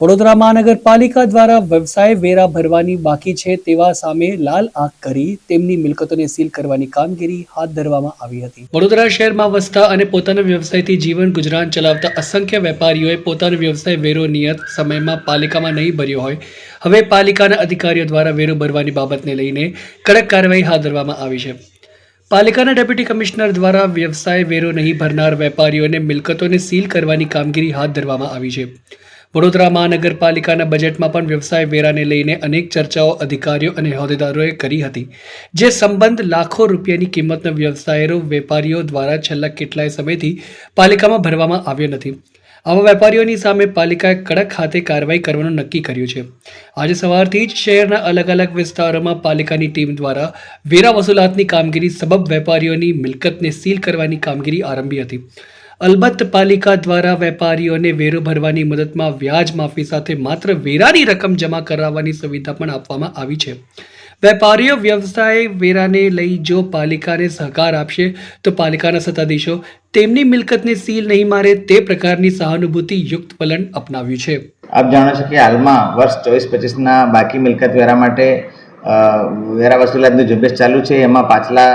વડોદરા મહાનગરપાલિકા દ્વારા વ્યવસાય વેરા ભરવાની બાકી છે તેવા સામે લાલ આંખ કરી તેમની મિલકતોને સીલ કરવાની કામગીરી હાથ ધરવામાં આવી હતી. વડોદરા શહેરમાં વસતા અને પોતાના વ્યવસાયથી જીવન ગુજરાન ચલાવતા અસંખ્ય વેપારીઓએ પોતાનો વ્યવસાય વેરો નિયત સમયમાં પાલિકામાં નહીં ભર્યો હોય. હવે પાલિકાના અધિકારીઓ દ્વારા વેરો ભરવાની બાબતને લઈને કડક કાર્યવાહી હાથ ધરવામાં આવી છે. પાલિકાના ડેપ્યુટી કમિશનર દ્વારા વ્યવસાય વેરો નહીં ભરનાર વેપારીઓને મિલકતોને સીલ કરવાની કામગીરી હાથ ધરવામાં આવી છે. વડોદરા મહાનગરપાલિકાના બજેટમાં પણ વ્યવસાય વેરાને લઈને અનેક ચર્ચાઓ અધિકારીઓ અને હોદ્દેદારોએ કરી હતી, જે સંબંધ લાખો રૂપિયાની કિંમતના વ્યવસાયો વેપારીઓ દ્વારા છેલ્લા કેટલાય સમયથી પાલિકામાં ભરવામાં આવ્યો નથી. આવા વેપારીઓની સામે પાલિકાએ કડક હાથે કાર્યવાહી કરવાનું નક્કી કર્યું છે. આજે સવારથી જ શહેરના અલગ અલગ વિસ્તારોમાં પાલિકાની ટીમ દ્વારા વેરા વસૂલાતની કામગીરી, સબબ વેપારીઓની મિલકતને સીલ કરવાની કામગીરી આરંભી હતી. અલબત્ત પાલિકા દ્વારા વેપારીઓને વેરો ભરવાની મદદમાં વ્યાજ માફી સાથે માત્ર વેરાની રકમ જમા કરાવવાની સુવિધા પણ આપવામાં આવી છે. વેપારીઓ વ્યવસાય વેરાને લઈ જો પાલિકાને સહકાર આપશે, તો પાલિકાના સત્તાધીશો તેમની મિલકતને સીલ નહીં મારે તે પ્રકારની સહાનુભૂતિ યુક્ત વલણ અપનાવ્યું છે. આપ જાણો છો કે હાલમાં વર્ષ ચોવીસ પચીસના બાકી મિલકત વેરા માટે વેરા વસૂલાતની ઝુંબેશ ચાલુ છે. એમાં પાછલા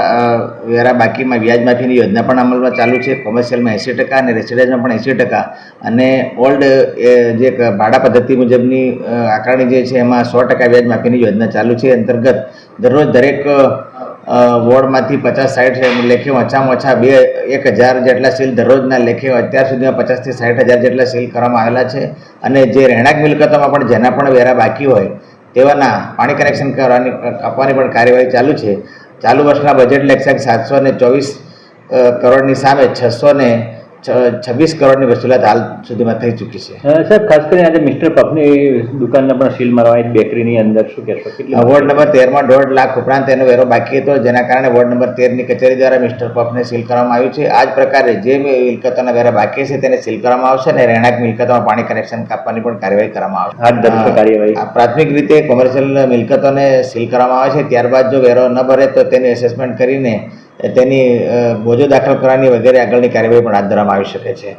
વેરા બાકીમાં વ્યાજ માફીની યોજના પણ અમલમાં ચાલુ છે. કોમર્શિયલમાં એંસી ટકા અને રેસિડેન્સમાં પણ એંસી ટકા. અને ઓલ્ડ જે ભાડા પદ્ધતિ મુજબની આકારણી જે છે, એમાં સો ટકા વ્યાજ માફીની યોજના ચાલુ છે. અંતર્ગત દરરોજ દરેક વોર્ડમાંથી પચાસ, સાઠ લેખે ઓછામાં ઓછા બે, એક હજાર જેટલા સીલ દરરોજના લેખે અત્યાર સુધીમાં પચાસથી સાઠ હજાર જેટલા સીલ કરવામાં આવેલા છે. અને જે રહેણાંક મિલકતોમાં પણ, જેના પણ વેરા બાકી હોય તેવાના પાણી કનેક્શન કરવાની આપવાની પણ કાર્યવાહી ચાલુ છે. ચાલુ વર્ષના બજેટ લેખક સાતસો ને ચોવીસ કરોડની સામે છસો ને છવ્વીસ કરોડની વસૂલાત હાલ સુધીમાં થઈ ચૂકી છે. સર સાહેબ ખાસ કરીને આજે મિસ્ટર પફની દુકાનને પણ સીલ મારવાની બેકરીની અંદર શું કહેશો? કેટલી વોર્ડ નંબર તેરમાં દોઢ લાખ ઉપરાંત એનો વેરો બાકી હતો જેના કારણે વોર્ડ નંબર તેરની કચેરી દ્વારા મિસ્ટર પફને સીલ કરવામાં આવ્યું છે. આ જ પ્રકારે જે મિલકતોના વેરા બાકી છે તેને સીલ કરવામાં આવશે અને રહેણાંક મિલકતોમાં પાણી કનેક્શન કાપવાની પણ કાર્યવાહી કરવામાં આવશે. હાથ ધરશો કાર્યવાહી. પ્રાથમિક રીતે કોમર્શિયલ મિલકતોને સીલ કરવામાં આવે છે. ત્યારબાદ જો વેરો ન ભરે તો તેની એસેસમેન્ટ કરીને તેની બોજો દાખલ કરવાની વગેરે આગળની કાર્યવાહી પણ હાથ ધરવામાં આવી શકે છે.